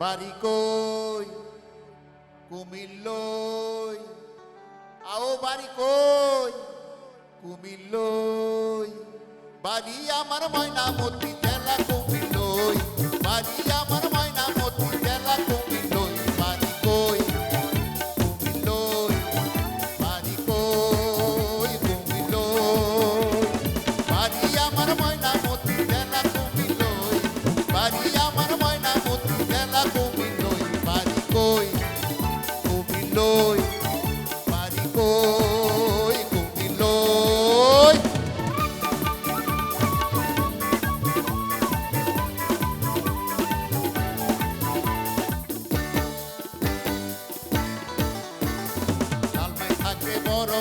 বাড়ি কই? কুমিল্লই আও বাড়ি কই? কুমিল্লই বাড়ি আমার ময়না মতি কুমিল্লই বাড়ি কই কুমিল্লই ডালমাই থাকে বড়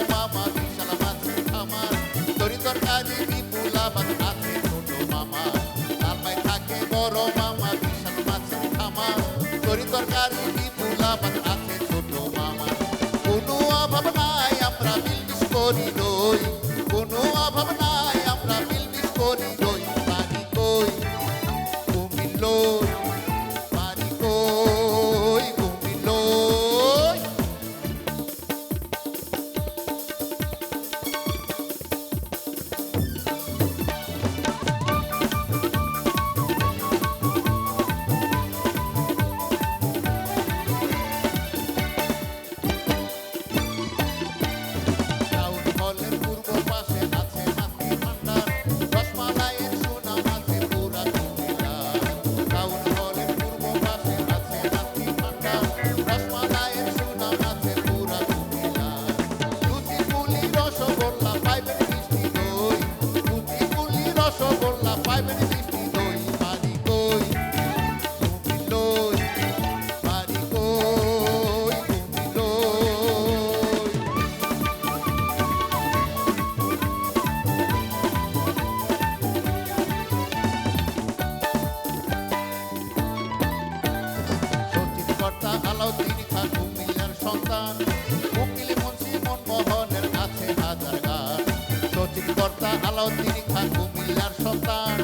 সচিন কর্তা আলাউদ্দিন খান কুমিল্লার সন্তান।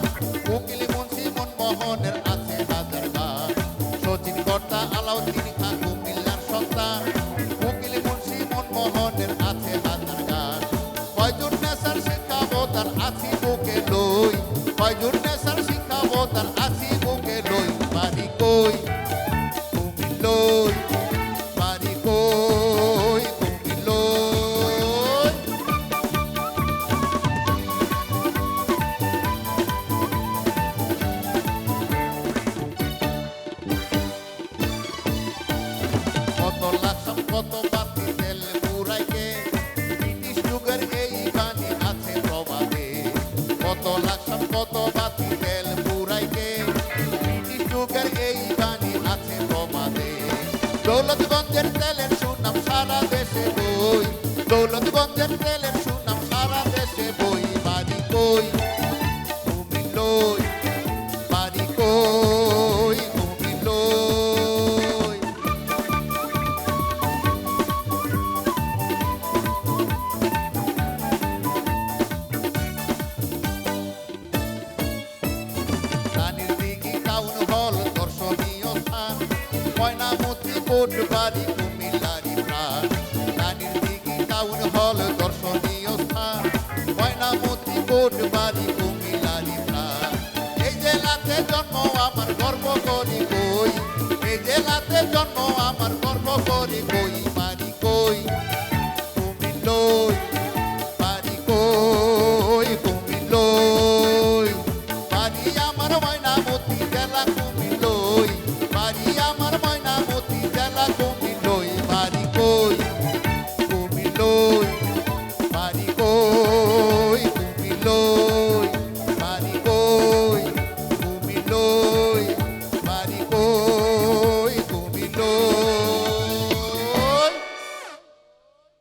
উকিল মুন্সি মনমোহনের আছে হাজার গান। সচিন কর্তা আলাউদ্দিন খান কুমিল্লার সন্তান। উকিল মুন্সি মনমোহনের আছে কত বাতি তেল পুরাইকে ব্রিটিশ যুগের এই বাণী আছে প্রবাদে। কত লাখম কত বাতি তেল পুরাইকে ব্রিটিশ যুগের এই বাণী আছে প্রবাদে। দৌলতগঞ্জের তেলের সুনাম সারা দেশে বই, দৌলতগঞ্জের তেলের সুনাম সারা দেশে বই, বাড়ি কই? কোট বাড়ি কুমিল্লারি প্রাণ। রানীর দিঘি টাউন হল দর্শনীয় স্থান। ময়নামতি কোট বাড়ি